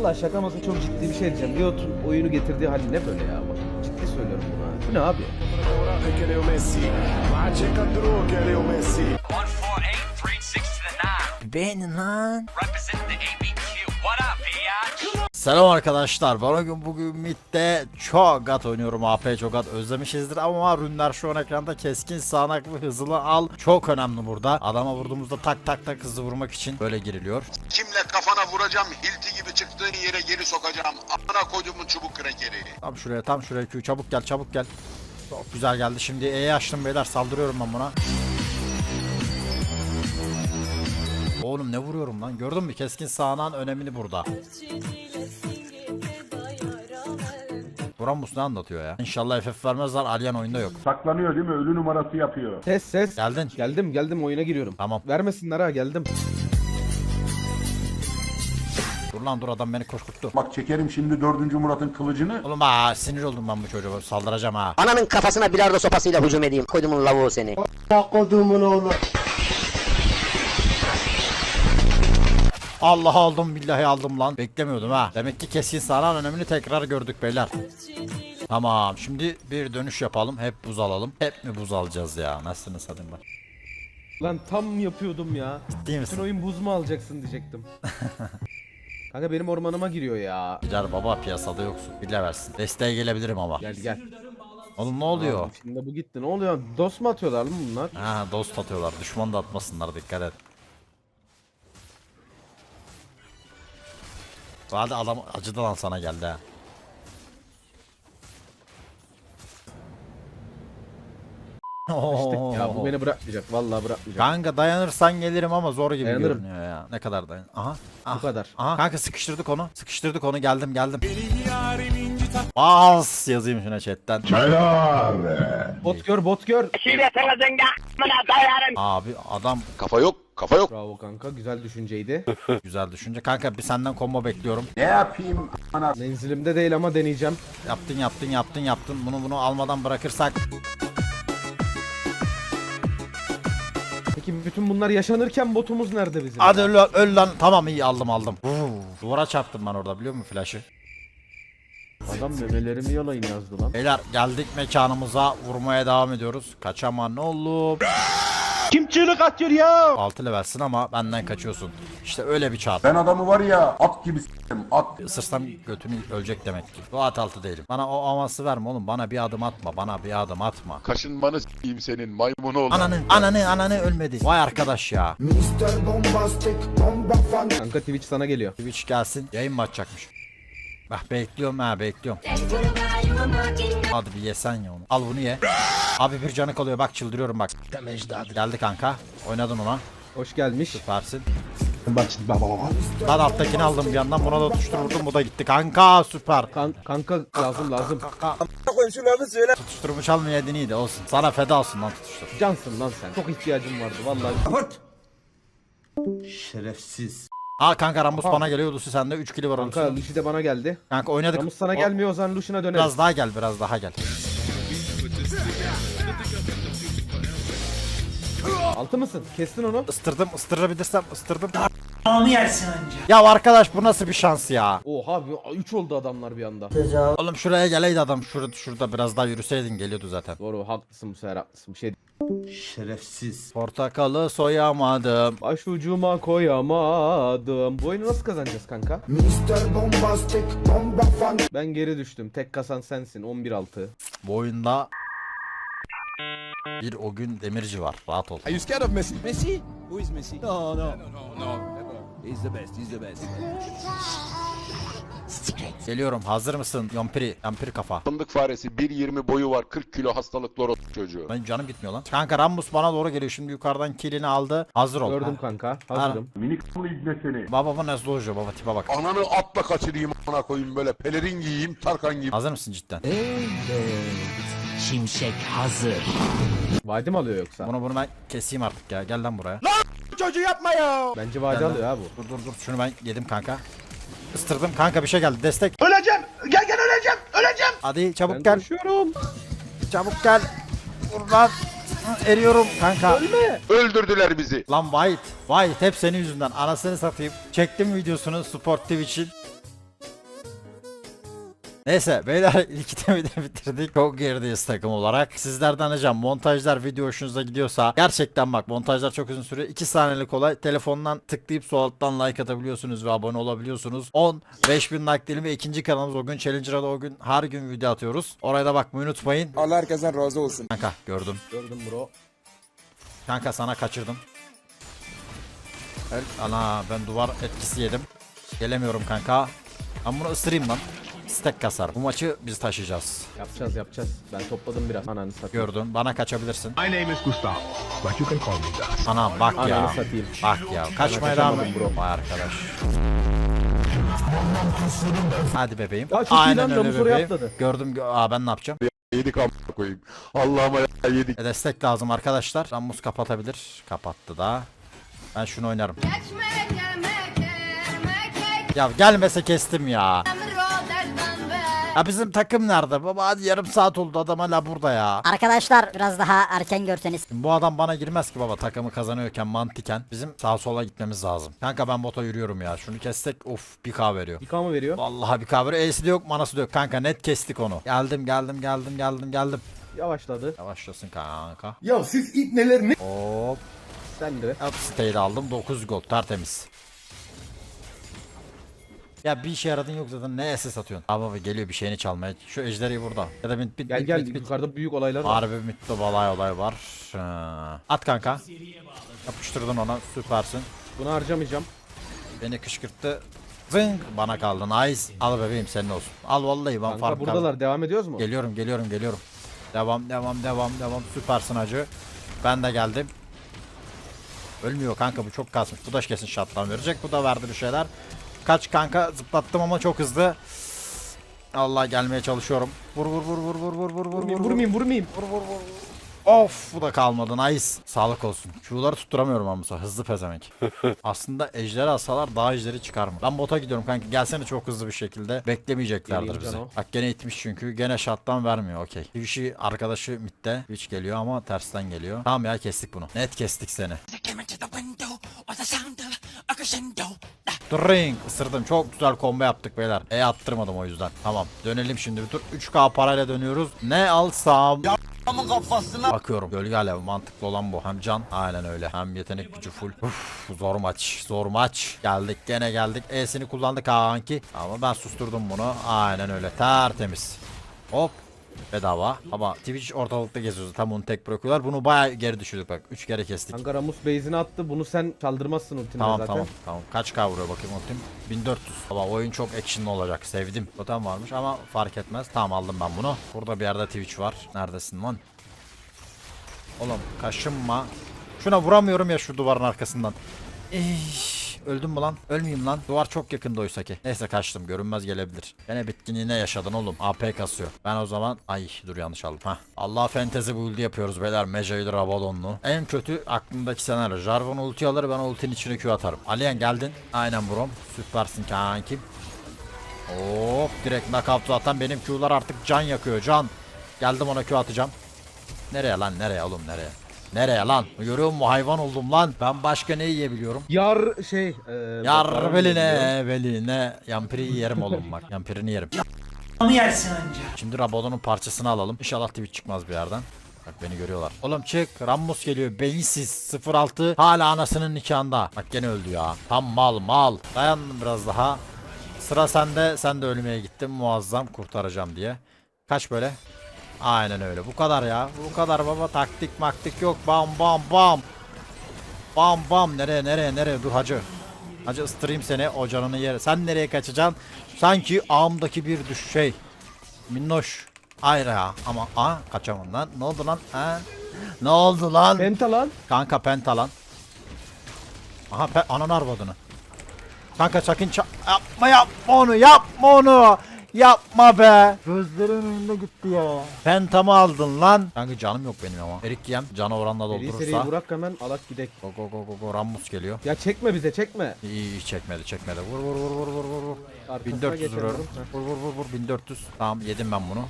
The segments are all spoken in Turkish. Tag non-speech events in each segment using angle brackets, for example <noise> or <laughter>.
Valla şaka masa çok ciddi bir şey diyeceğim. Riot'un oyunu getirdiği hali ne böyle ya? Bak ciddi söylüyorum bunu ha. Bu ne abi? Ora che Selam arkadaşlar. Ben bugün bugün midde Çogat oynuyorum. AP Çogat özlemişizdir ama rünler şu an ekranda keskin sağanak ve hızlı al. Çok önemli burada. Adama vurduğumuzda tak tak tak hızlı vurmak için böyle giriliyor. Kimle kafana vuracağım, hilti gibi çıktığın yere geri sokacağım. Amına koyduğumun çubuk krekeri. Tam şuraya tam şuraya Q çabuk gel çabuk gel. Çok güzel geldi. Şimdi E'yi açtım beyler saldırıyorum ben buna. Oğlum ne vuruyorum lan? Gördün mü? Keskin sağanan önemini burada. Buramus ne anlatıyor ya? İnşallah FF vermezler. Alien oyunda yok. Saklanıyor değil mi? Ölü numarası yapıyor. Ses ses. Geldin. Geldim geldim oyuna giriyorum. Tamam. Vermesinler ha geldim. Dur lan dur adam beni korkuttu. Bak çekerim şimdi 4. Murat'ın kılıcını. Oğlum ha sinir oldum ben bu çocuğa. Saldıracağım ha. Ananın kafasına bilardo sopasıyla hücum edeyim. Koydumun lavuğu seni. Allah aldım billahi aldım lan. Beklemiyordum ha. Demek ki keskin sağanan önemini tekrar gördük beyler. Tamam şimdi bir dönüş yapalım. Hep buz alalım. Hep mi buz alacağız ya? Nasılsınız hadi bak. Lan tam yapıyordum ya. Bütün misin? oyun buz mu alacaksın diyecektim. <laughs> Kanka benim ormanıma giriyor ya. Biler baba piyasada yoksun. Bile versin. Desteğe gelebilirim ama. Gel gel. Oğlum ne oluyor? Şimdi bu gitti. Ne oluyor? Dost mu atıyorlar lan bunlar? Ha dost atıyorlar. Düşman da atmasınlar dikkat et. Hadi adam acıdı lan sana geldi ha. İşte ya bu <laughs> beni bırakmayacak. Vallahi bırakmayacak. Kanka dayanırsan gelirim ama zor gibi Dayanırım. görünüyor ya. Ne kadar dayan. Aha. ah, kadar. Aha. Kanka sıkıştırdık onu. Sıkıştırdık onu. Geldim geldim. Bas yazayım şuna chatten. Bot gör bot gör. Abi adam Kafa yok, kafa yok. Bravo kanka güzel düşünceydi. <laughs> güzel düşünce. Kanka bir senden combo bekliyorum. Ne yapayım? Ana Menzilimde değil ama deneyeceğim. Yaptın yaptın yaptın yaptın. Bunu bunu almadan bırakırsak. Peki bütün bunlar yaşanırken botumuz nerede bizim? Hadi öl, lan, öl lan. Tamam iyi aldım aldım. Duvara çarptım ben orada biliyor musun flash'ı? Adam memelerimi yalayın yazdı lan. Beyler geldik mekanımıza vurmaya devam ediyoruz. Kaçama ne oğlum. Kim çığlık atıyor ya? 6 levelsin ama benden kaçıyorsun. İşte öyle bir çarp. ben adamı var ya at gibi s**tim at. Isırsam götünü ölecek demek ki. Bu at altı değilim. Bana o aması verme oğlum. Bana bir adım atma. Bana bir adım atma. Kaşınmanı s**eyim senin maymun oğlu. Ananı, ananı, ananı ölmedi. Vay arkadaş ya. Kanka Twitch sana geliyor. Twitch gelsin. Yayın mı açacakmış? Bak bekliyorum ha bekliyorum. Hadi bir yesen ya onu. Al bunu ye. Abi bir canı kalıyor bak çıldırıyorum bak. Geldi kanka. Oynadın ona. Hoş gelmiş. Süpersin. Lan alttakini aldım bir yandan buna da tutuştur vurdum bu da gitti kanka süper. Kan kanka lazım lazım. Tutuşturmuş almayaydın iyiydi olsun. Sana feda olsun lan tutuştur. Cansın lan sen. Çok ihtiyacım vardı vallahi. Ha kanka Rambus bana geliyor Lucy sende 3 kili var Kanka Kanka, Lucy de bana geldi. kanka oynadık. Ramus sana O- gelmiyor o zaman Lucian'a döneriz. Biraz daha gel biraz daha gel. Altı mısın? Kestin onu. Istırdım ıstırabilirsem ıstırdım. Onu yersin önce. Ya arkadaş bu nasıl bir şans ya? Oha 3 oldu adamlar bir anda. Oğlum şuraya geleydi adam şurada şurada biraz daha yürüseydin geliyordu zaten. Doğru haklısın bu sefer haklısın. Bir şey <laughs> Portakalı soyamadım. Baş ucuma koyamadım. Bu oyunu nasıl kazanacağız kanka? Ben geri düştüm. Tek kasan sensin. 11-6. Bu oyunda bir o gün demirci var. Rahat ol. Are you scared of Messi? Messi? Who is Messi? No, no. No, no, no. He's the best. He's the best. Geliyorum. Hazır mısın? Yompiri. Yompiri kafa. Fındık faresi 1.20 boyu var 40 kilo hastalıklı orospu çocuğu. Benim canım gitmiyor lan. Kanka Rambus bana doğru geliyor. Şimdi yukarıdan kilini aldı. Hazır ol. Gördüm Ha. kanka. Hazırım. Minik kılı ibne seni. Baba bu nasıl dojo baba tipe bak. Ananı atla kaçırayım amına koyayım böyle pelerin giyeyim Tarkan gibi. Hazır mısın cidden? Şimşek hazır. Vadi mi alıyor yoksa? Bunu bunu ben keseyim artık ya. Gel lan buraya. <laughs> Bence vadi Gel lan. alıyor ha bu. Dur dur dur. Şunu ben yedim kanka. Istırdım kanka bir şey geldi. Destek. Öleceğim. Gel gel öleceğim. Öleceğim. Hadi çabuk Ben gel. koşuyorum. Çabuk gel. Vur lan. Eriyorum kanka. Ölme. Öldürdüler bizi. Lan White. White hep senin yüzünden. Anasını satayım. Çektim videosunu Sport TV için. Neyse beyler <laughs> ilk itemi de bitirdik. Çok gerideyiz takım olarak. Sizlerden ricam montajlar video hoşunuza gidiyorsa gerçekten bak montajlar çok uzun sürüyor. 2 saniyelik olay. Telefondan tıklayıp sol alttan like atabiliyorsunuz ve abone olabiliyorsunuz. 10 5000 like diyelim ve ikinci kanalımız o gün Challenger'a da o gün her gün video atıyoruz. Oraya da bakmayı unutmayın. Allah herkesten razı olsun. Kanka gördüm. Gördüm bro. Kanka sana kaçırdım. Evet, ana ben duvar etkisi yedim. Gelemiyorum kanka. Ben bunu ısırayım lan. Stack kasar. Bu maçı biz taşıyacağız. Yapacağız yapacağız. Ben topladım biraz. Ananı satayım. Gördün. Bana kaçabilirsin. My name is Gustavo, but you can call me Gus. Ana bak ya. Ananı satayım. Bak ya. Kaçmaya devam et. kaçamadım bro. Vay arkadaş. Hadi bebeğim. Ya çok iyi lan, Ramus oraya atladı. Gördüm. gö- Aa ben ne yapacağım? Yedik amına koyayım. Allah'ıma ya yedik. E, destek lazım arkadaşlar. Rammus kapatabilir. Kapattı da. Ben şunu oynarım. Ya gelmese kestim ya. Ya bizim takım nerede? Baba hadi yarım saat oldu adam hala burada ya. Arkadaşlar biraz daha erken görseniz. Bu adam bana girmez ki baba takımı kazanıyorken mantıken. Bizim sağa sola gitmemiz lazım. Kanka ben bota yürüyorum ya. Şunu kessek of bir K veriyor. İK mı veriyor? Vallahi bir K veriyor. E'si de yok manası da yok. Kanka net kestik onu. Geldim geldim geldim geldim geldim. Yavaşladı. Yavaşlasın kanka. Ya siz ip neler ne? Hop. Sen de. Up aldım 9 gol tertemiz. Ya bir işe yaradın yok zaten ne SS atıyorsun? Abi baba geliyor bir şeyini çalmaya. Şu ejderi burada. Ya da bit bit Gel bit gel bit bit. yukarıda büyük olaylar var. Harbi mitte balay olay var. Ha. At kanka. Yapıştırdın ona süpersin. Bunu harcamayacağım. Beni kışkırttı. Zing bana kaldı nice. Al bebeğim senin olsun. Al vallahi ben Kanka fark buradalar. kaldı. Devam ediyoruz mu? Geliyorum geliyorum geliyorum. Devam devam devam devam süpersin hacı. Ben de geldim. Ölmüyor kanka bu çok kasmış. Bu da kesin şatlan verecek. Bu da verdi bir şeyler. Kaç kanka zıplattım ama çok hızlı. Allah gelmeye çalışıyorum. Vur vur vur vur vur vur vur vur Vurmayayım vur. vurmayayım vurmayayım. Of bu da kalmadı nice. Sağlık olsun. Q'ları tutturamıyorum ama Musa. Hızlı pezemek. <laughs> Aslında ejderi alsalar daha ejderi çıkar mı? Ben bota gidiyorum kanka. Gelsene çok hızlı bir şekilde. Beklemeyeceklerdir Geleyim bizi. canım. Bak gene itmiş çünkü. Gene şattan vermiyor okey. Twitch'i arkadaşı midde. Twitch geliyor ama tersten geliyor. Tamam ya kestik bunu. Net kestik seni. Ring ısırdım. Çok güzel combo yaptık beyler. E attırmadım o yüzden. Tamam. Dönelim şimdi bir tur. 3K parayla dönüyoruz. Ne alsam? Bakıyorum. Gölge alev mantıklı olan bu. Hem can. Aynen öyle. Hem yetenek gücü full. Uf, zor maç. Zor maç. Geldik gene geldik. E'sini kullandık kanki. Ama ben susturdum bunu. Aynen öyle. Tertemiz. Hop. Bedava. Ama Twitch ortalıkta geziyordu. Tam onu tek bırakıyorlar. Bunu bayağı geri düşürdük bak. 3 kere kestik. Kanka Ramus base'ini attı. Bunu sen çaldırmazsın ultinde Tamam zaten. tamam tamam. Kaç K vuruyor bakayım ultim? 1400. Baba oyun çok actionlı olacak. Sevdim. Totem varmış ama fark etmez. Tamam aldım ben bunu. Burada bir yerde Twitch var. Neredesin lan? Oğlum kaşınma. Şuna vuramıyorum ya şu duvarın arkasından. Eyyy. Öldüm mü lan? Ölmeyeyim lan. Duvar çok yakında oysa ki. Neyse kaçtım. Görünmez gelebilir. Gene bitkinliğine yaşadın oğlum. AP kasıyor. Ben o zaman... Ay dur yanlış aldım. Hah. Allah fentezi build yapıyoruz beyler. Mejai'li Rabadonlu. En kötü aklımdaki senaryo. Jarvan ulti alır ben ultinin içine Q atarım. Aliyen geldin. Aynen brom. Süpersin kankim. Hop direkt knockout zaten benim Q'lar artık can yakıyor can. Geldim ona Q atacağım. Nereye lan nereye oğlum nereye? Nereye lan? Görüyor musun hayvan oldum lan. Ben başka ne yiyebiliyorum? Yar şey. E, Yar beline beline. Yampiri yerim oğlum bak. <laughs> Yampirini yerim. Şimdi Rabadon'un parçasını alalım. İnşallah Twitch çıkmaz bir yerden. Bak beni görüyorlar. Oğlum çık. Ramos geliyor. Beyinsiz. 06. Hala anasının nikahında. Bak gene öldü ya. Tam mal mal. Dayandım biraz daha. Sıra sende. Sen de ölmeye gittin. Muazzam kurtaracağım diye. Kaç böyle? Aynen öyle. Bu kadar ya. Bu kadar baba. Taktik maktik yok. Bam bam bam. Bam bam. Nereye nereye nereye? Dur hacı. Hacı ıstırayım seni. O canını yer. Sen nereye kaçacaksın? Sanki ağımdaki bir düş şey. Minnoş. Hayır ya. Ama aa kaçamam lan. Ne oldu lan? Ha? Ne oldu lan? Penta lan. Kanka penta lan. Aha pe ananı arvadını. Kanka sakın ça- yapma yapma onu yapma onu. Yapma be. Gözlerin önünde gitti ya. Pentamı aldın lan. Kanka canım yok benim ama. Erik yem canı oranla Seri seri doldurursa. bırak hemen alak gidek. Go go go go go Rammus geliyor. Ya çekme bize çekme. İyi iyi çekmedi çekmedi. Vur vur vur vur vur vur vur. Arkasına 1400 geçelim. vuruyorum. Heh. Vur vur vur vur 1400. Tamam yedim ben bunu.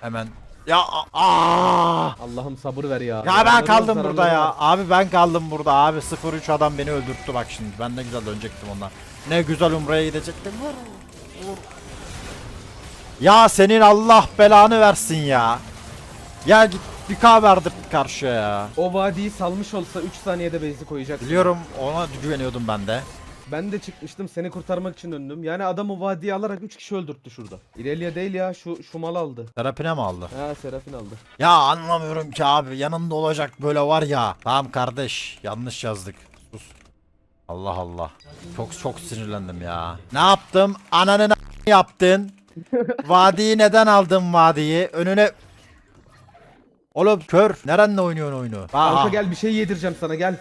Hemen. Ya aa! Allah'ım sabır ver ya. Ya ben kaldım burada ya. var. Abi ben kaldım burada abi. 0-3 adam beni öldürttü bak şimdi. Ben ne güzel dönecektim ondan. Ne güzel umraya gidecektim. Vur. Vur. Ya senin Allah belanı versin ya. Ya git bir K verdi karşıya ya. O vadiyi salmış olsa 3 saniyede base'i koyacak. Biliyorum ona güveniyordum ben de. Ben de çıkmıştım seni kurtarmak için döndüm. Yani adam o vadiyi alarak 3 kişi öldürttü şurada. İrelia değil ya şu şu malı aldı. Terapine mi aldı? Ha Serafin aldı. Ya anlamıyorum ki abi yanında olacak böyle var ya. Tamam kardeş yanlış yazdık. Sus. Allah Allah. Çok çok sinirlendim ya. Ne yaptım? Ananın a- yaptın. Vadiyi neden aldın vadiyi? Önüne Oğlum kör. Nerenle oynuyorsun oyunu? Kanka gel bir şey yedireceğim sana gel.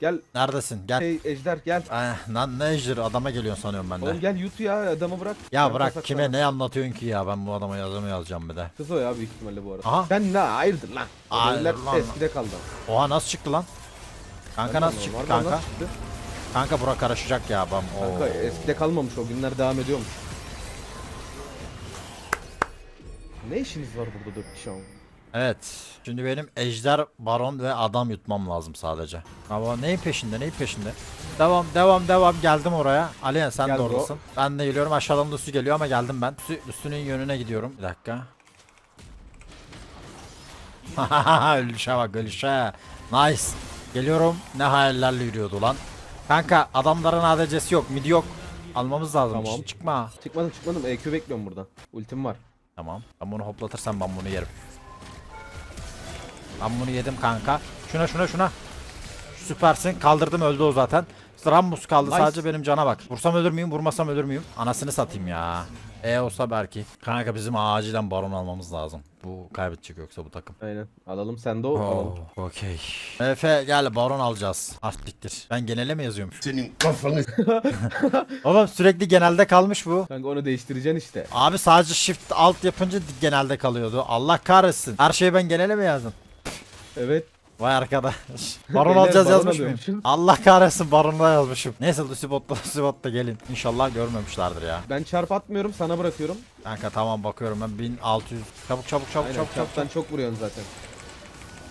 Gel Neredesin? Gel. şey Ejder gel. Eh, lan ne ejder adama geliyorsun sanıyorum ben de. Oğlum gel yut ya adamı bırak. Ya Ben bırak kasaklarım. kime ne anlatıyorsun ki ya ben bu adama yazımı yazacağım bir de. Kız o ya büyük ihtimalle bu arada. Aha. Sen ne hayırdır lan? Hayırdır lan. eskide kaldı. Oha nasıl çıktı lan? Kanka nasıl çıktı kanka? nasıl çıktı? Kanka bura karışacak ya ben. Oo. Kanka eskide kalmamış o günler devam ediyormuş. Ne işiniz var burada dört kişi ama? Evet. Şimdi benim ejder, baron ve adam yutmam lazım sadece. Ama neyin peşinde neyin peşinde? Devam devam devam geldim oraya. Aliyen sen Gel de bro. oradasın. Ben de geliyorum aşağıdan Lucy geliyor ama geldim ben. Lucy, Lucy'nin yönüne gidiyorum. Bir dakika. <laughs> ölüşe bak ölüşe. Nice. Geliyorum. Ne hayallerle yürüyordu lan. Kanka adamların ADC'si yok. Mid yok. Almamız lazım. Tamam. Çıkma. Çıkmadım çıkmadım EQ bekliyorum burada. Ultim var. Tamam. Ben bunu hoplatırsam ben bunu yerim. Ben bunu yedim kanka. Şuna şuna şuna. Süpersin. Kaldırdım öldü o zaten. Rambus kaldı Nice. sadece benim cana bak. Vursam ölür müyüm vurmasam ölür müyüm? Anasını satayım ya. E olsa belki. Kanka bizim acilen baron almamız lazım. Bu kaybedecek yoksa bu takım. Aynen. Alalım sen de o. Oh, okey. Efe gel baron alacağız. Arttiktir. Ben genele mi yazıyormuş? Senin kafanı <laughs> Oğlum sürekli genelde kalmış bu. Kanka onu değiştireceksin işte. Abi sadece shift alt yapınca genelde kalıyordu. Allah kahretsin. Her şeyi ben genele mi yazdım? Evet. Vay arkadaş. <laughs> Baron alacağız yazmış mıyım? Allah kahretsin baronda yazmışım. Neyse Lucy botla <laughs> gelin. İnşallah görmemişlerdir ya. Ben çarp atmıyorum sana bırakıyorum. Kanka tamam bakıyorum ben 1600. Çabuk çabuk çabuk Aynen çabuk çabuk. çabuk. çok vuruyorsun zaten.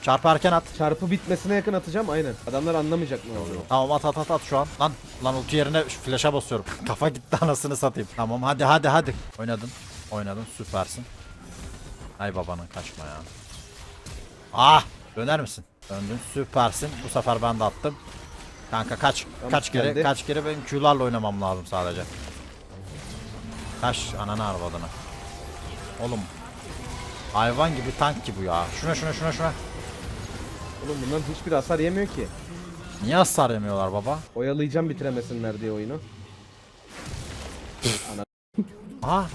Çarpı erken at. Çarpı bitmesine yakın atacağım aynen. Adamlar anlamayacak ne olduğunu. Tamam at at at at şu an. Lan lan ulti yerine şu flash'a basıyorum. <laughs> Kafa gitti anasını satayım. Tamam hadi hadi hadi. Oynadın. Oynadın süpersin. Ay babanın kaçma ya. Ah döner misin? Döndün süpersin. Bu sefer ben de attım. Kanka kaç Tamam, kaç kere geldi. kaç kere benim Q'larla oynamam lazım sadece. Kaç ananı arvadını. Oğlum. Hayvan gibi tank ki bu ya. Şuna şuna şuna şuna. Oğlum bunların hiçbir hasar yemiyor ki. Niye hasar yemiyorlar baba? Oyalayacağım bitiremesinler diye oyunu. Aha.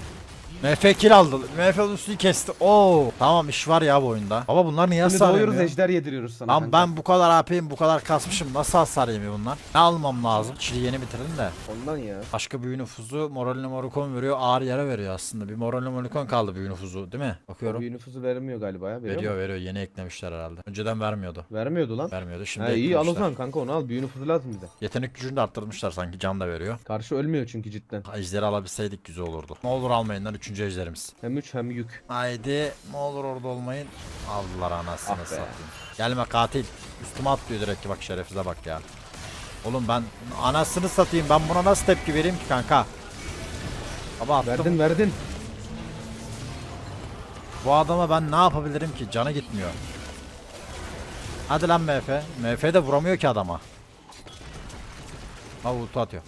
MF kill aldı. MF üstünü kesti. Oo. Tamam iş var ya bu oyunda. Baba bunlar niye Şimdi hasar doyuyoruz yemiyor? ejder yediriyoruz sana. Lan kanka. ben bu kadar AP'yim bu kadar kasmışım nasıl hasar yemiyor bunlar? Ne almam lazım? Çili yeni bitirdim de. Ondan ya. Başka büyü nüfuzu moralini morikon veriyor ağır yere veriyor aslında. Bir moralini morikon kaldı büyü nüfuzu değil mi? Bakıyorum. Büyü nüfusu vermiyor galiba ya. Veriyor Veriyor mu? veriyor yeni eklemişler herhalde. Önceden vermiyordu. Vermiyordu lan. Vermiyordu şimdi Ha, iyi al o zaman kanka onu al. Büyü nüfusu lazım bize. Yetenek gücünü de arttırmışlar sanki can da veriyor. Karşı ölmüyor çünkü cidden. Ejderi alabilseydik güzel olurdu. Ne olur almayın lan 3. ejderimiz. Hem 3 hem yük. Haydi ne olur orada olmayın. Aldılar anasını Ah satayım. Gelme katil. Üstüme atlıyor direkt ki bak şerefsize bak ya. Oğlum ben anasını satayım ben buna nasıl tepki vereyim ki kanka? Baba attım. Verdin verdin. Bu adama ben ne yapabilirim ki? Canı gitmiyor. Hadi lan MF. MF de vuramıyor ki adama. Ha ulti atıyor.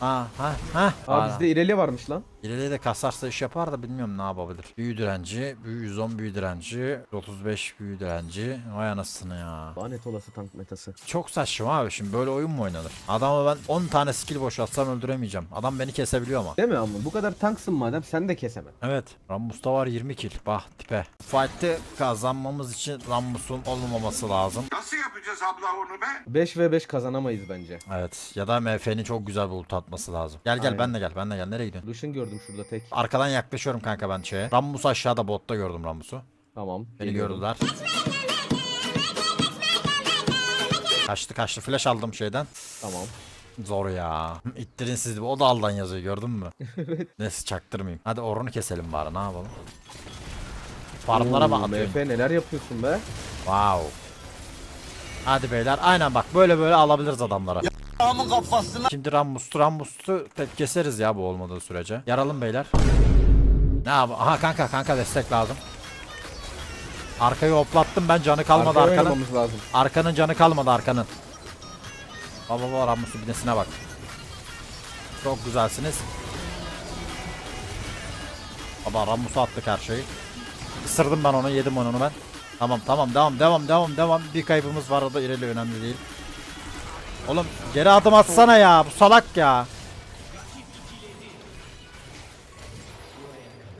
Ha ha ha. Aa bizde irelia varmış lan. İleriye de kasarsa iş yapar da bilmiyorum ne yapabilir. Büyü direnci, büyü 110 büyü direnci, 35 büyü direnci. Vay anasını ya. Lanet olası tank metası. Çok saçma abi şimdi böyle oyun mu oynanır? Adamı ben 10 tane skill boşaltsam öldüremeyeceğim. Adam beni kesebiliyor ama. Değil mi ama? Bu kadar tanksın madem sen de kesemem. Evet. Rammus'ta var 20 kill. Bah tipe. Fight'te kazanmamız için Rammus'un olmaması lazım. Nasıl yapacağız abla onu be? 5 ve 5 kazanamayız bence. Evet. Ya da MF'nin çok güzel bir ult atması lazım. Gel gel Aynen. ben de gel ben de gel. Nereye gidiyorsun? Lucian gördüm şurada tek. Arkadan yaklaşıyorum kanka ben şeye. Rammus aşağıda botta gördüm Rammus'u. Tamam. Beni geliyorum. gördüler. Kaçtı kaçtı. Flash aldım şeyden. Tamam. Zor ya. İttirin sizi. O da aldan yazıyor gördün mü? <laughs> Neyse çaktırmayayım. Hadi orunu keselim bari ne yapalım. Farmlara mı Oo, atıyorum? MF neler yapıyorsun be? Wow. Hadi beyler aynen bak böyle böyle alabiliriz adamlara. Şimdi Rammus'tu Rammus'tu tek keseriz ya bu olmadığı sürece. Yaralım beyler. Ne yap? Aha kanka kanka destek lazım. Arkayı hoplattım ben canı kalmadı Arkaya arkanın. oynamamız lazım. Arkanın canı kalmadı arkanın. Baba baba Rammus'un binesine bak. Çok güzelsiniz. Baba Rammus'a attık her şeyi. Isırdım ben onu yedim onu ben. Tamam tamam devam devam devam devam. Bir kaybımız var o da ileri önemli değil. Oğlum geri adım atsana ya bu salak ya.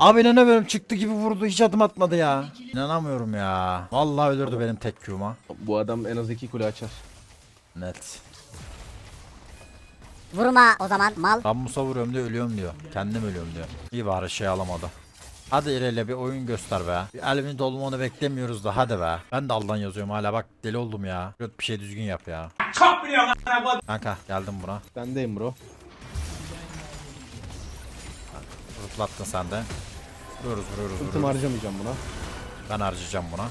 Abi inanamıyorum çıktı gibi vurdu hiç adım atmadı ya. İnanamıyorum ya. Vallahi ölürdü benim tek Q'ma. Bu adam en az iki kule açar. Net. Vurma o zaman mal. Rammus'a vuruyorum diyor ölüyorum diyor. Kendim ölüyorum diyor. İyi bari şey alamadı. Hadi ilerle bir oyun göster be. Bir elimin dolmanı beklemiyoruz da hadi be. Ben de aldan yazıyorum hala bak deli oldum ya. Göt bir şey düzgün yap ya. Kanka geldim buna. Bendeyim bro. Zıplattın sen de. Vuruyoruz vuruyoruz vuruyoruz. harcamayacağım buna. Ben harcayacağım buna.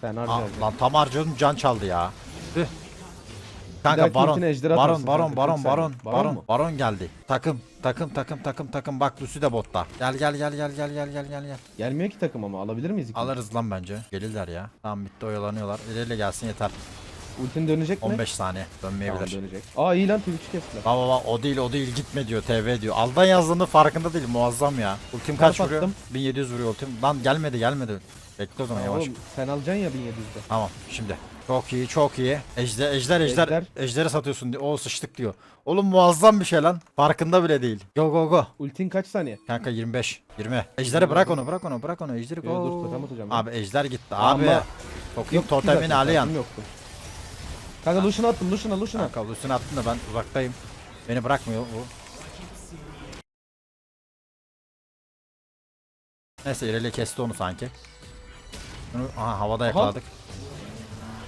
Sen Aa, harcayacaksın. lan tam harcadım can çaldı ya. Tüh. Kanka dahaki baron, ultine baron, atarsın baron, kanka, baron, kırk baron, saniye. Baron baron, mu? baron geldi. Takım, takım, takım, takım, takım. Bak Lucy de botta. Gel, gel, gel, gel, gel, gel, gel, gel, gel. Gelmiyor ki takım ama alabilir miyiz? ikini? Alırız lan bence. Gelirler ya. Tamam bitti oyalanıyorlar. İleriyle gelsin yeter. Ultin dönecek mi? 15 saniye. Tamam, Dönmeyebilir. dönecek. Aa iyi lan Twitch kestiler. Baba baba o değil o değil gitme diyor TV diyor. Aldan yazdığında farkında değil muazzam ya. Ultim kaç vuruyor? attım. 1700 vuruyor ultim. Lan gelmedi gelmedi. Bekle o zaman yavaş. Oğlum sen alacaksın ya 1700'de. Tamam şimdi. Çok iyi çok iyi. Ejder ejder ejder. Ejder. Ejderi satıyorsun diyor. O sıçtık diyor. Oğlum muazzam bir şey lan. Farkında bile değil. Go go go. Ultin kaç saniye? Kanka 25. 20. Ejderi bırak onu bırak onu bırak onu. Ejderi Yo, go. dur, atacağım ya. Abi ejder gitti Ama- abi. Sokayım ki totemini zaten, alayan. ultim Yoktu. Kanka Lucian'a attım Lucian'a Lucian'a. Kanka üstüne attın da ben uzaktayım. Beni bırakmıyor bu. Neyse ileri kesti onu sanki. Bunu aha, havada yakaladık.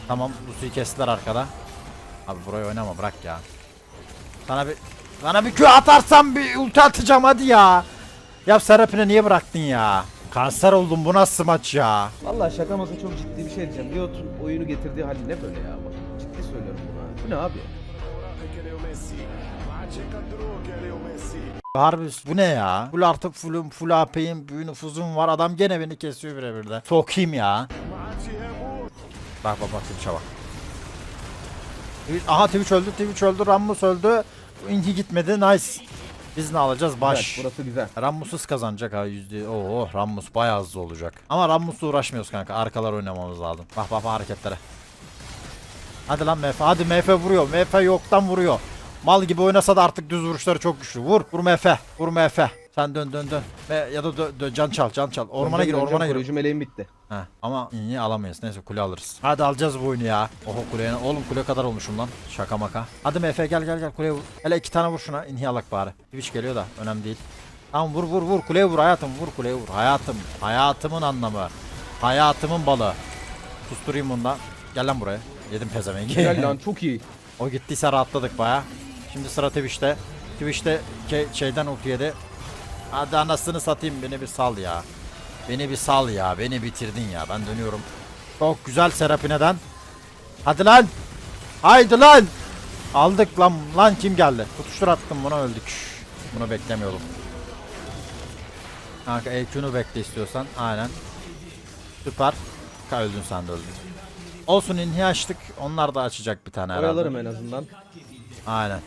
Tamam Lucy'yi kestiler arkada. Abi burayı oynama bırak ya. Sana bir sana bir Q atarsam bir ulti atacağım hadi ya. Ya Serapine niye bıraktın ya? Kanser oldum bu nasıl maç ya? Vallahi şaka masa çok ciddi bir şey diyeceğim. Riot'un oyunu getirdiği hal ne böyle ya? Bu ne abi? Harbi bu ne ya? Full artık fullüm, full AP'yim, büyü nüfuzum var. Adam gene beni kesiyor birebir de. Sokayım ya. Bak bak bak Twitch'e bak. Aha Twitch öldü, Twitch öldü, Rammus öldü. Inhi gitmedi, nice. Biz ne alacağız? Baş. Evet, burası güzel. Rammus'uz kazanacak ha yüzde. Oo Rammus bayağı hızlı olacak. Ama Rammus'la uğraşmıyoruz kanka. Arkalar oynamamız lazım. Bak bak bak hareketlere. Hadi lan MF. Hadi MF vuruyor. MF yoktan vuruyor. Mal gibi oynasa da artık düz vuruşları çok güçlü. Vur. Vur MF. Vur MF. Sen dön dön dön. Ve ya da dö, dö- can çal can çal. Ormana gir Döneceğim, ormana gir. Koruyucu meleğim bitti. Heh, ama iyi alamayız. Neyse kule alırız. Hadi alacağız bu oyunu ya. Oho kuleye. Oğlum kule kadar olmuşum lan. Şaka maka. Hadi MF gel gel gel kuleye vur. Hele iki tane vur şuna. İnhi alak bari. Twitch geliyor da önemli değil. Tamam vur vur vur kuleye vur hayatım vur kuleye vur. Hayatım. Hayatımın anlamı. Hayatımın balı. Susturayım bundan. Gel lan buraya. Yedim pezevengi. Güzel lan <laughs> çok iyi. O gittiyse rahatladık baya. Şimdi sıra Twitch'te. Twitch'te ke- şeyden ulti yedi. Hadi anasını satayım beni bir sal ya. Beni bir sal ya. Beni bitirdin ya. Ben dönüyorum. Çok güzel Serapine'den. Hadi lan. Haydi lan. Aldık lan. Lan kim geldi? Tutuştur attım buna öldük. Bunu beklemiyordum. Kanka EQ'nu bekle istiyorsan. Aynen. Süper. Ka öldün sen de öldün. Olsun inhi açtık. Onlar da açacak bir tane herhalde. Oyalarım en azından. Aynen.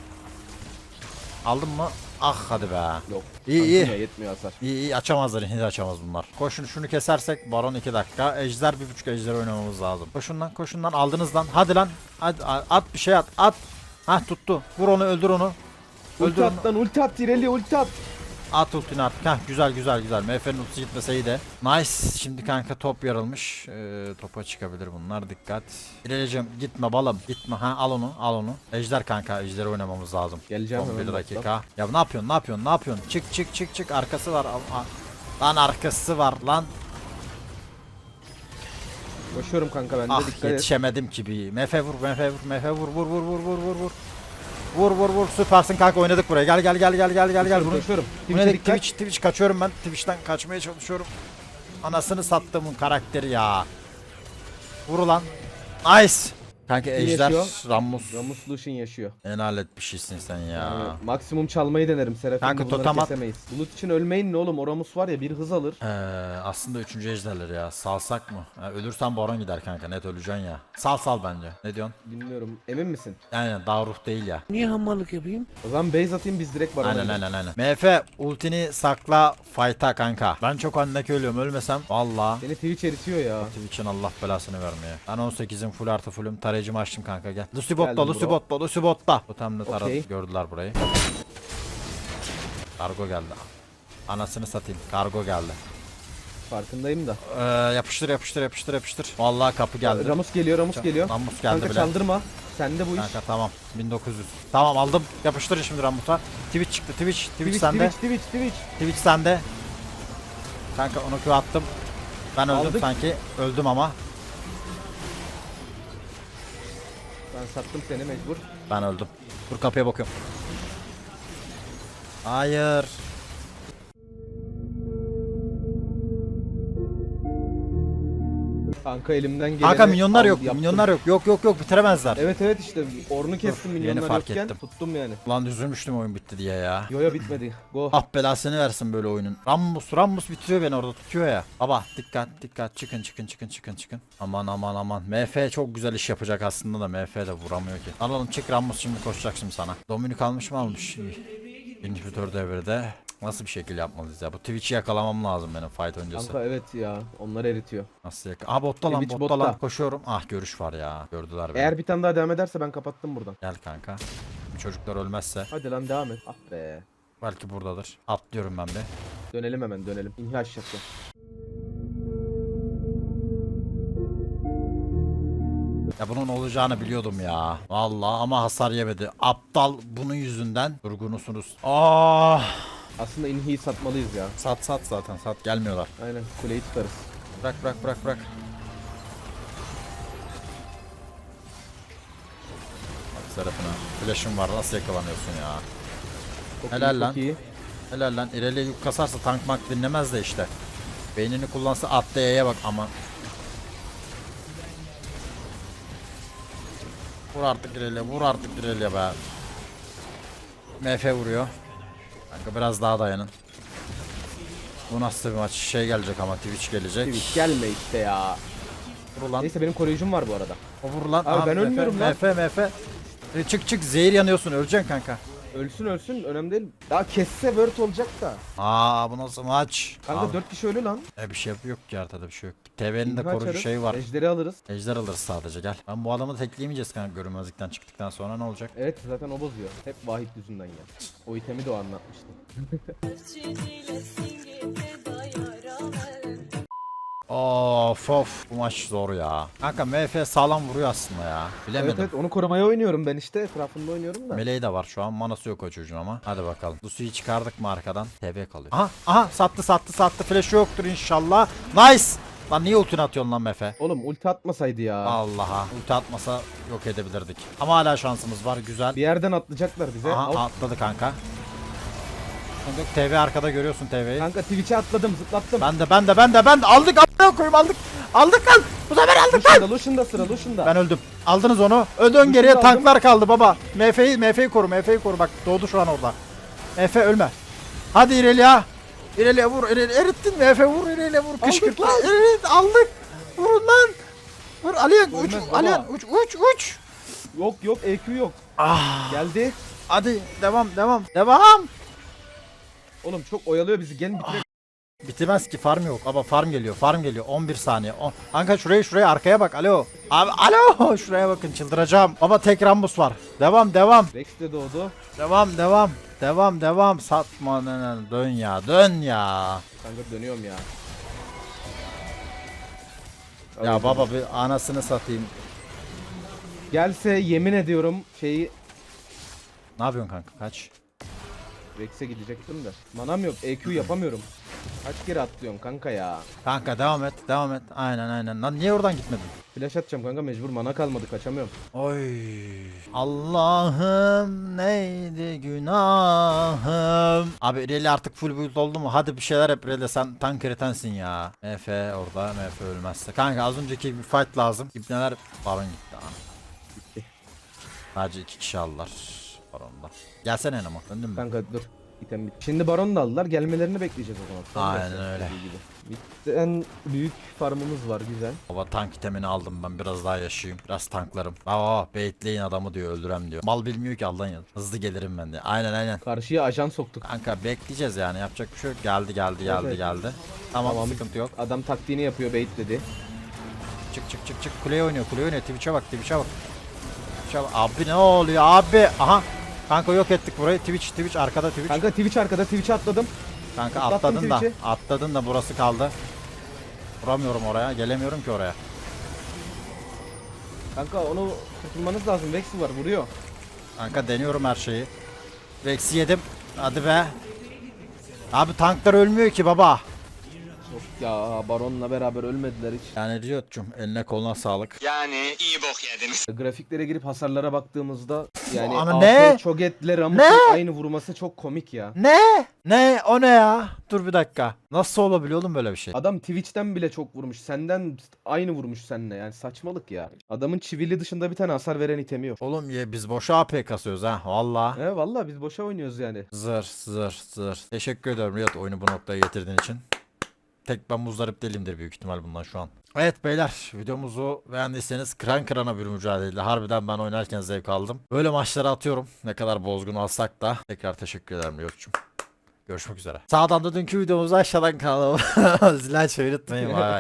Aldın mı? Ah hadi be. Yok. İyi iyi. Yetmiyor hasar. İyi iyi açamazlar de açamaz bunlar. Koşun şunu kesersek baron 2 dakika. Ejder 1.5 ejder oynamamız lazım. Koşun lan koşun lan aldınız lan. Hadi lan. Hadi at bir şey at. At. Hah tuttu. Vur onu öldür onu. Öldür Ulti onu. at lan ulti at İreli ulti at. At ultini artık. Heh güzel güzel güzel. MF'nin ultisi gitmese iyi de. Nice. Şimdi kanka top yarılmış. Ee, topa çıkabilir bunlar. Dikkat. İlericim gitme balım. Gitme. Ha al onu. Al onu. Ejder kanka. Ejderi oynamamız lazım. Geleceğim Son hemen bir bak, dakika. Ya ne yapıyorsun? Ne yapıyorsun? Ne yapıyorsun? Çık çık çık çık. Arkası var. Lan arkası var lan. Koşuyorum kanka ben de Ah dikkat et. yetişemedim ki bir. Mefe vur, mefe vur, mefe vur, vur, vur, vur, vur, vur, vur. Vur, vur. Süpersin kanka oynadık buraya. Gel, gel, gel, gel, gel, gel, gel. Bunu, Koşuyorum. Twitch'e dikkat. Twitch, Twitch kaçıyorum ben. Twitch'ten kaçmaya çalışıyorum. Anasını sattığımın karakteri ya. Vur ulan. Nice. Kanka Ejder, yaşıyor? Rammus. Ramus Lucian yaşıyor. En alet bir şeysin sen ya. Yani maksimum çalmayı denerim Seraphim'le Kanka, bunları totem at. kesemeyiz. Bulut için ölmeyin ne oğlum o Ramus var ya bir hız alır. Ee, aslında üçüncü ejderler ya. Salsak mı? Ha, ölürsen Baron gider kanka. Net öleceksin ya. Sal sal bence. Ne diyorsun? Bilmiyorum emin misin? Yani daha ruh değil ya. O zaman base atayım biz direkt Baron'a Aynen gidelim. aynen aynen. MF ultini sakla fight'a kanka. Ben çok anneki ölüyorum. Ölmesem valla. Seni Twitch eritiyor ya. Twitch'in Allah belasını vermeye. Ben 18'in full artı fullüm. Tarayıcımı açtım kanka gel. Lucy botta, Lucy botta, Lucy botta. Totemle taradı. Okey. Gördüler burayı. Kargo geldi. Anasını satayım. Kargo geldi. Farkındayım da. Ee, yapıştır yapıştır yapıştır yapıştır. Vallahi kapı geldi. Ramus geliyor Ramus geliyor. Ramus geldi Kanka bile. çaldırma. Sende bu iş. Kanka tamam 1900. Tamam aldım. Yapıştır şimdi Ramut'a. Twitch çıktı. Twitch. Twitch, Twitch sende. Twitch Twitch Twitch. Twitch sende. Kanka onu Q attım. Ben öldüm Aldık. sanki. Öldüm ama. Ben sattım seni mecbur. Ben öldüm. Dur kapıya bakıyorum. Hayır. Kanka elimden geleni Kanka minyonlar yok. yaptım. Minyonlar yok. Yok yok yok bitiremezler. Evet evet işte ornu kestim yeni minyonlar fark yokken ettim. tuttum yani. Lan üzülmüştüm oyun bitti diye ya. Yoya bitmedi. Go. <laughs> Ah belasını versin böyle oyunun. Rammus Rammus bitiriyor beni orada tutuyor ya. Baba dikkat dikkat çıkın çıkın çıkın çıkın çıkın. Aman aman aman. MF çok güzel iş yapacak aslında da MF de vuramıyor ki. Alalım çık Rammus şimdi koşacak şimdi sana. Dominik almış mı almış. İnhibitör devrede. Nasıl bir şekil yapmalıyız ya? Bu Twitch'i yakalamam lazım benim fight öncesi. Kanka evet ya onlar eritiyor. Nasıl yak? Aa botta lan Twitch botta, lan. botta. Koşuyorum. Ah görüş var ya. Gördüler beni. Eğer bir tane daha devam ederse ben kapattım buradan. Gel kanka. Bu çocuklar ölmezse. Hadi lan devam et. Ah be. Belki buradadır. Atlıyorum ben bir. Dönelim hemen dönelim. İnhi aşağı. Ya bunun olacağını biliyordum ya. Vallahi ama hasar yemedi. Aptal bunun yüzünden durgunusunuz. Ah! Aslında inhiyi satmalıyız ya. Sat sat zaten sat gelmiyorlar. Aynen kuleyi tutarız. Bırak bırak bırak bırak. Bak Serafina. Flash'ın var nasıl yakalanıyorsun ya. Çok Helal iyi, lan. Çok iyi. Helal lan yük kasarsa tank mak dinlemez de işte. Beynini kullansa atla E'ye bak ama. Vur artık ileriye vur artık ileriye be. MF vuruyor. Kanka biraz daha dayanın. Bu nasıl bir maç? Şey gelecek ama Twitch gelecek. Twitch gelme işte ya. Vur lan. Neyse benim koruyucum var bu arada. O vur lan. Abi Aha, ben ölmüyorum lan. MF MF. E, çık çık zehir yanıyorsun öleceksin kanka. Ölsün ölsün önemli değil. Daha kesse word olacak da. Aa bu nasıl maç? Kanka Abi, 4 kişi ölü lan. e, bir şey yok ki haritada bir şey yok. TV'nin de koruyucu açarız, şeyi var. Ejderi alırız. Ejder alırız sadece gel. Ben bu adamı tekleyemeyeceğiz kanka görünmezlikten çıktıktan sonra ne olacak? Evet zaten o bozuyor. Hep Vahit yüzünden ya. O itemi de o anlatmıştı. Of of bu maç zor ya. Kanka MF sağlam vuruyor aslında ya. Bilemedim. Evet evet onu korumaya oynuyorum ben işte etrafında oynuyorum da. Meleği de var şu an. Manası yok o çocuğun ama. Hadi bakalım. Lucy'yi çıkardık mı arkadan? TB kalıyor. Aha aha sattı sattı sattı. Flash yoktur inşallah. Nice. Lan niye ultini atıyorsun lan Mefe? Oğlum ulti atmasaydı ya. Allah'a. Ulti atmasa yok edebilirdik. Ama hala şansımız var. Güzel. Bir yerden atlayacaklar bize. Aha Al. atladı kanka. Kanka, TV arkada görüyorsun TV'yi. Kanka Twitch'e atladım zıplattım. Ben de ben de ben de ben de aldık a**ına koyayım aldık. Aldık lan. Bu sefer aldık lan. Lucian'da Lucian'da sıra Lucian'da. Ben öldüm. Aldınız onu. Ödön geriye aldım. tanklar kaldı baba. MF'yi MF'yi koru MF'yi koru bak doğdu şu an orada. Efe ölme. Hadi İrelia. İrelia vur. İrelia erittin Efe vur İrelia vur. Kışkırt lan. Evet aldık. Vurun lan. Vur Aliyen uç. Aliyen uç uç uç. Yok yok EQ yok. Ah. Geldi. Hadi devam devam. Devam. Oğlum çok oyalıyor bizi. Gelin bitirelim. Bitirmez ki farm yok. Baba farm geliyor. Farm geliyor. 11 saniye. On... Kanka şuraya şuraya arkaya bak. Alo. Abi alo. <laughs> Şuraya bakın çıldıracağım. Baba tek Rambus var. Devam devam. Rex de doğdu. Devam devam. Devam devam. Satma. Dön ya. Dön ya. Kanka dönüyorum ya. Ya baba bir anasını satayım. Gelse yemin ediyorum şeyi Ne yapıyorsun kanka? Kaç. Rex'e gidecektim de. Manam yok. EQ yapamıyorum. Kaç kere atlıyorum kanka ya. Kanka devam et. Devam et. Aynen aynen. Lan niye oradan gitmedin? Flash atacağım kanka mecbur mana kalmadı kaçamıyorum. Oy. Allah'ım neydi günahım. Abi Reli artık full build oldu mu? Hadi bir şeyler yap Reli sen tank eritensin ya. MF orada MF ölmezse. Kanka az önceki bir fight lazım. İbneler baron gitti. Sadece iki kişi aldılar. Baronda. Gelsene yanıma. Döndün mü? Kanka dur. İtem bit. Şimdi baron da aldılar. Gelmelerini bekleyeceğiz o zaman. Aynen yapacağız öyle. dediği gibi. Bitten büyük farmımız var güzel. Baba tank itemini aldım ben biraz daha yaşayayım. Biraz tanklarım. Aa baitleyin adamı diyor öldürem diyor. Mal bilmiyor ki Allah'ın ya. Hızlı gelirim ben de. Aynen aynen. Karşıya ajan soktuk. Kanka bekleyeceğiz yani yapacak bir şey yok. Geldi geldi geldi evet. geldi. Tamam, Tamam. sıkıntı yok. Adam taktiğini yapıyor bait dedi. Çık çık çık çık. Kuleye oynuyor kuleye oynuyor. Twitch'e bak Twitch'e bak. Twitch'e bak. Abi ne oluyor abi? Aha. Kanka yok ettik burayı. Twitch Twitch arkada Twitch. Kanka Twitch arkada Twitch'e atladım. Kanka Atlattım atladın da. Twitch'i. Atladın da burası kaldı. Vuramıyorum oraya. Gelemiyorum ki oraya. Kanka onu kurtulmanız lazım. Vex var vuruyor. Kanka deniyorum her şeyi. Rex'i yedim. Hadi be. Abi tanklar ölmüyor ki baba. Ya baronla beraber ölmediler hiç. Yani Riot'cum eline koluna sağlık. Yani iyi bok yediniz. Grafiklere girip hasarlara baktığımızda yani Ana AP ne? Cho'Gath'le Ramus'un Ne? aynı vurması çok komik ya. Ne? Ne? O ne ya? Dur bir dakika. Nasıl olabiliyor oğlum böyle bir şey? Adam Twitch'ten bile çok vurmuş. Senden aynı vurmuş seninle yani saçmalık ya. Adamın çivili dışında bir tane hasar veren itemi yok. Oğlum ya biz boşa AP kasıyoruz ha. Valla. He valla biz boşa oynuyoruz yani. Zır zır zır. Teşekkür ederim Riot oyunu bu noktaya getirdiğin için. Tek ben muzdarip değilimdir büyük ihtimal bundan şu an. Evet beyler videomuzu beğendiyseniz kıran kırana bir mücadeleydi. Harbiden ben oynarken zevk aldım. Böyle maçları atıyorum. Ne kadar bozgun alsak da. Tekrar teşekkür ederim Riot'cum. Görüşmek üzere. Sağdan da dünkü videomuzu aşağıdan kanalıma zil açmayı unutmayın. Bay bay.